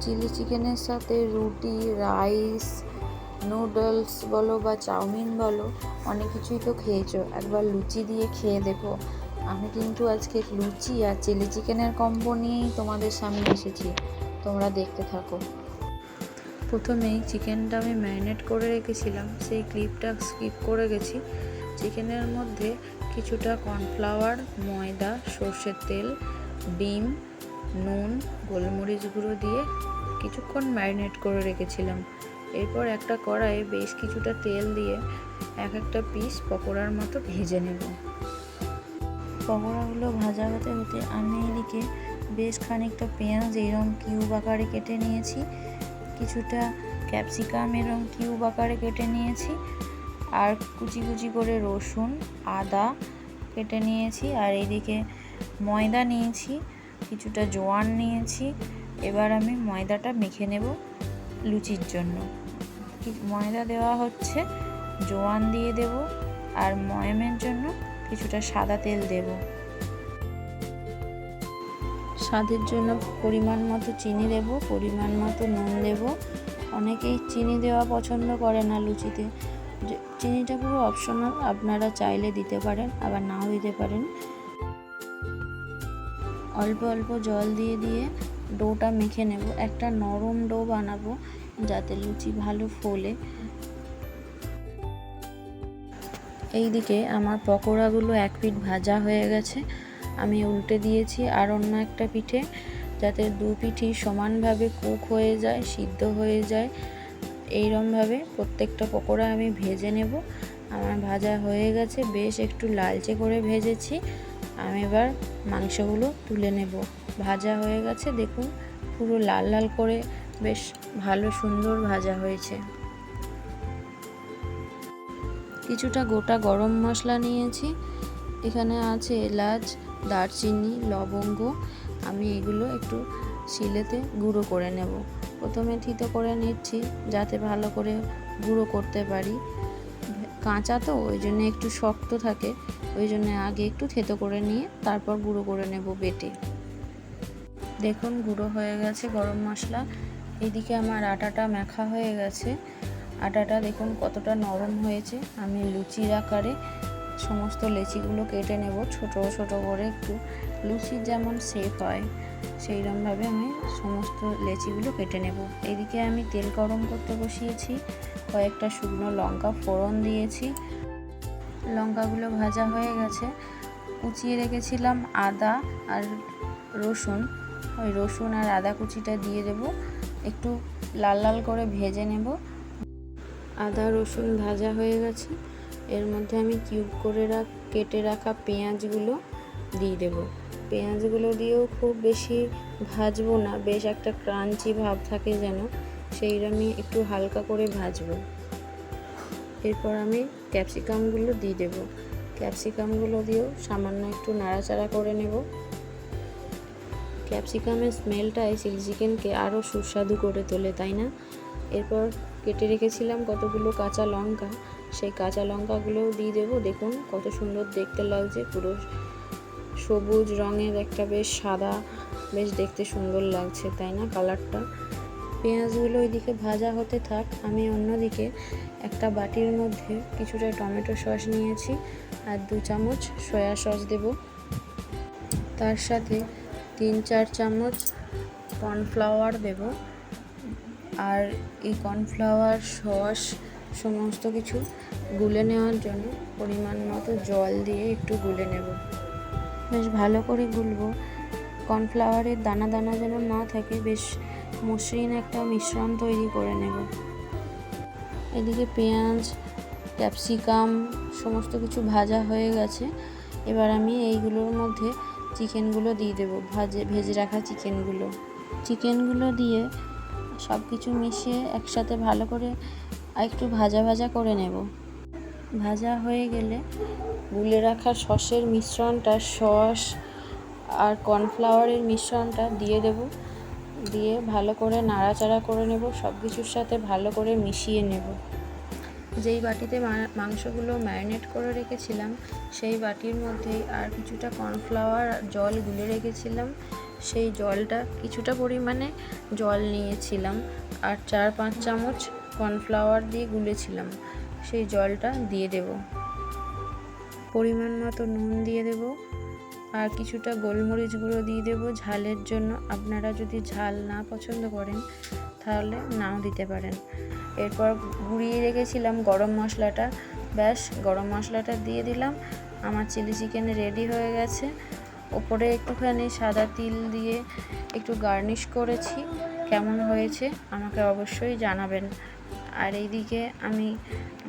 Chilli চিকেনের সাথে রুটি, রাইস, নুডলস বলো বা চাউমিন বলো, অনেক কিছুই তো খেয়েছো। একবার লুচি দিয়ে খেয়ে দেখো। আমি কিন্তু আজকে লুচি আর চিলি চিকেনের কম্বো নিয়েই তোমাদের সামনে এসেছি। তোমরা দেখতে থাকো। প্রথমেই চিকেনটা আমি ম্যারিনেট করে রেখেছিলাম। সেই ক্লিপটা স্কিপ করে গেছি। চিকেনের মধ্যে কিছুটা কর্নফ্লাওয়ার, ময়দা, সর্ষের তেল, ডিম নুন, গোলমরিচ গুঁড়ো দিয়ে কিছুক্ষণ ম্যারিনেট করে রেখেছিলাম। এরপর একটা কড়াইয়ে বেশ কিছুটা তেল দিয়ে এক একটা পিস পকোড়ার মতো ভেজে নেব। পকোড়াগুলো ভাজা হতে হতে আমি এদিকে বেশ খানিকটা পেঁয়াজ এরম কিউব আকারে কেটে নিয়েছি, কিছুটা ক্যাপসিকাম এরম কিউব আকারে কেটে নিয়েছি, আর কুচি কুচি করে রসুন, আদা কেটে নিয়েছি, আর এইদিকে ময়দা নিয়েছি কিছুটা জোয়ান নিয়েছি। এবার আমি ময়দাটা মেখে নেব লুচির জন্য। ময়দা দেওয়া হচ্ছে, জোয়ান দিয়ে দেব আর ময়মের জন্য কিছুটা সাদা তেল দেব। স্বাদের জন্য পরিমাণ মতো চিনি দেব, পরিমাণ মতো নুন দেব। অনেকেই চিনি দেওয়া পছন্দ করে না লুচিতে। চিনিটা পুরো অপশনাল আপনারা চাইলে দিতে পারেন, আবার নাও দিতে পারেন। অল্প অল্প জল দিয়ে দিয়ে ডোটা মেখে নেব। একটা নরম ডো বানাবো যাতে লুচি ভালো ফোলে। এইদিকে আমার পকোড়াগুলো এক পিঠ ভাজা হয়ে গেছে। আমি উল্টে দিয়েছি আর অন্য একটা পিঠে যাতে দু পিঠি সমানভাবে কুক হয়ে যায়, সিদ্ধ হয়ে যায়। এইরমভাবে প্রত্যেকটা পকোড়া আমি ভেজে নেব। আমার ভাজা হয়ে গেছে। বেশ একটু লালচে করে ভেজেছি। আমি এবার মাংসগুলো তুলে নেব। ভাজা হয়ে গেছে, দেখুন, পুরো লাল লাল করে বেশ ভালো সুন্দর ভাজা হয়েছে। কিছুটা গোটা গরম মশলা নিয়েছি। এখানে আছে এলাচ, দারচিনি, লবঙ্গ। আমি এগুলো একটু শিলেতে গুঁড়ো করে নেব। প্রথমে থিতো করে নিচ্ছি, যাতে ভালো করে গুঁড়ো করতে পারি। কাঁচা তো, ওই জন্য একটু শক্ত থাকে। ওই জন্য আগে একটু থেতো করে নিয়ে তারপর গুঁড়ো করে নেব বেটে। দেখুন, গুঁড়ো হয়ে গেছে গরম মশলা। এদিকে আমার আটাটা মাখা হয়ে গেছে। আটাটা দেখুন কতটা নরম হয়েছে। আমি লুচির আকারে সমস্ত লেচিগুলো কেটে নেব, ছোট ছোট করে একটু। লুচির যেমন শেপ হয় সেইরকমভাবে আমি সমস্ত লেচিগুলো কেটে নেব। এদিকে আমি তেল গরম করতে বসিয়েছি। কয়েকটা শুকনো লঙ্কা ফোড়ন দিয়েছি। লঙ্কাগুলো ভাজা হয়ে গেছে। কুচিয়ে রেখেছিলাম আদা আর রসুন। ওই রসুন আর আদা কুচিটা দিয়ে দেব। একটু লাল লাল করে ভেজে নেব। আদা রসুন ভাজা হয়ে গেছে। এর মধ্যে আমি কিউব করে রাখ, কেটে রাখা পেঁয়াজগুলো দিয়ে দেব। পেঁয়াজগুলো দিয়েও খুব বেশি ভাজবো না। বেশ একটা ক্রাঞ্চি ভাব থাকে যেন। সেইরকমই একটু হালকা করে ভাজবো। এরপর আমি ক্যাপসিকামগুলো দিয়ে দেব। ক্যাপসিকামগুলো দিয়েও সামান্য একটু নাড়াচাড়া করে নেব। ক্যাপসিকামের স্মেলটা এই চিলি চিকেনকে আরও সুস্বাদু করে তোলে, তাই না? এরপর কেটে রেখেছিলাম কতগুলো কাঁচা লঙ্কা। সেই কাঁচা লঙ্কাগুলোও দিয়ে দেবো। দেখুন কত সুন্দর দেখতে লাগছে। পুরো সবুজ রঙের একটা বেশ সাদা, বেশ দেখতে সুন্দর লাগছে, তাই না? কালারটা। পেঁয়াজগুলো ওইদিকে ভাজা হতে থাক, আমি অন্যদিকে একটা বাটির মধ্যে কিছুটা টমেটো সস নিয়েছি আর দু চামচ সয়া সস দেব। তার সাথে তিন চার চামচ কর্নফ্লাওয়ার দেব। আর এই কর্নফ্লাওয়ার সস সমস্ত কিছু গুলে নেওয়ার জন্য পরিমাণ মতো জল দিয়ে একটু গুলে নেব। বেশ ভালো করে গুলবো। কর্নফ্লাওয়ারের দানা দানা যেন না থাকে, বেশ মসৃণ একটা মিশ্রণ তৈরি করে নেব। এদিকে পেঁয়াজ, ক্যাপসিকাম, সমস্ত কিছু ভাজা হয়ে গেছে। এবার আমি এইগুলোর মধ্যে চিকেনগুলো দিয়ে দেবো, ভাজে, ভেজে রাখা চিকেনগুলো। চিকেনগুলো দিয়ে সব কিছু মিশিয়ে একসাথে ভালো করে একটু ভাজা ভাজা করে নেব। ভাজা হয়ে গেলে গুলে রাখা সসের মিশ্রণটা, সস আর কর্নফ্লাওয়ারের মিশ্রণটা দিয়ে দেব। দিয়ে ভালো করে নাড়াচাড়া করে নেব সব কিছুর সাথে ভালো করে মিশিয়ে নেব। যেই বাটিতে মাংসগুলো ম্যারিনেট করে রেখেছিলাম, সেই বাটির মধ্যেই আর কিছুটা কর্নফ্লাওয়ার জল গুলে রেখেছিলাম। সেই জলটা কিছুটা পরিমাণে জল নিয়েছিলাম আর চার পাঁচ চামচ কর্নফ্লাওয়ার দিয়ে গুলেছিলাম। সেই জলটা দিয়ে দেব। পরিমাণ মতো নুন দিয়ে দেব। আর কিছুটা গোলমরিচ গুঁড়ো দিয়ে দেবো ঝালের জন্য। আপনারা যদি ঝাল না পছন্দ করেন, তাহলে নাও দিতে পারেন। এরপর গুঁড়িয়ে রেখেছিলাম গরম মশলাটা। ব্যাস, গরম মশলাটা দিয়ে দিলাম। আমার চিলি চিকেন রেডি হয়ে গেছে। ওপরে একটুখানি সাদা তিল দিয়ে একটু গার্নিশ করেছি। কেমন হয়েছে আমাকে অবশ্যই জানাবেন। আর এইদিকে আমি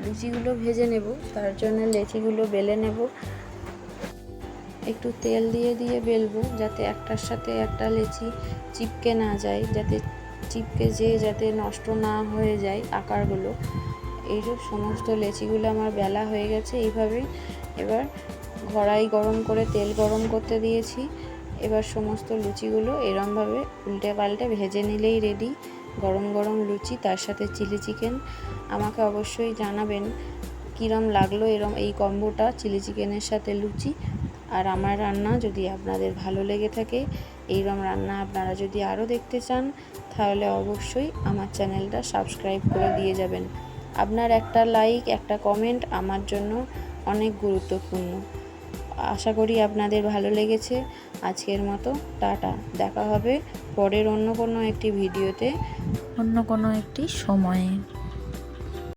লুচিগুলো ভেজে নেব, তার জন্য লেচিগুলো বেলে নেব। একটু তেল দিয়ে দিয়ে বেলবো, যাতে একটার সাথে একটা লেচি চিপকে না যায়, যাতে চিপকে যেয়ে যাতে নষ্ট না হয়ে যায় আকারগুলো। এইসব সমস্ত লেচিগুলো আমার বেলা হয়ে গেছে এইভাবেই। এবার কড়াই গরম করে তেল গরম করতে দিয়েছি। এবার সমস্ত লুচিগুলো এরমভাবে উল্টে পাল্টে ভেজে নিলেই রেডি গরম গরম লুচি, তার সাথে চিলি চিকেন। আমাকে অবশ্যই জানাবেন কীরম লাগল এরম এই কম্বোটা চিলি চিকেনের সাথে লুচি। আর আমার রান্না যদি আপনাদের ভালো লেগে থাকে, এইরকম রান্না আপনারা যদি আরও দেখতে চান, তাহলে অবশ্যই আমার চ্যানেলটা সাবস্ক্রাইব করে দিয়ে যাবেন। আপনার একটা লাইক, একটা কমেন্ট আমার জন্য অনেক গুরুত্বপূর্ণ। আশা করি আপনাদের ভালো লেগেছে। আজকের মতো টাটা। দেখা হবে পরের অন্য কোনো একটি ভিডিওতে। অন্য কোনো একটি সময়ে।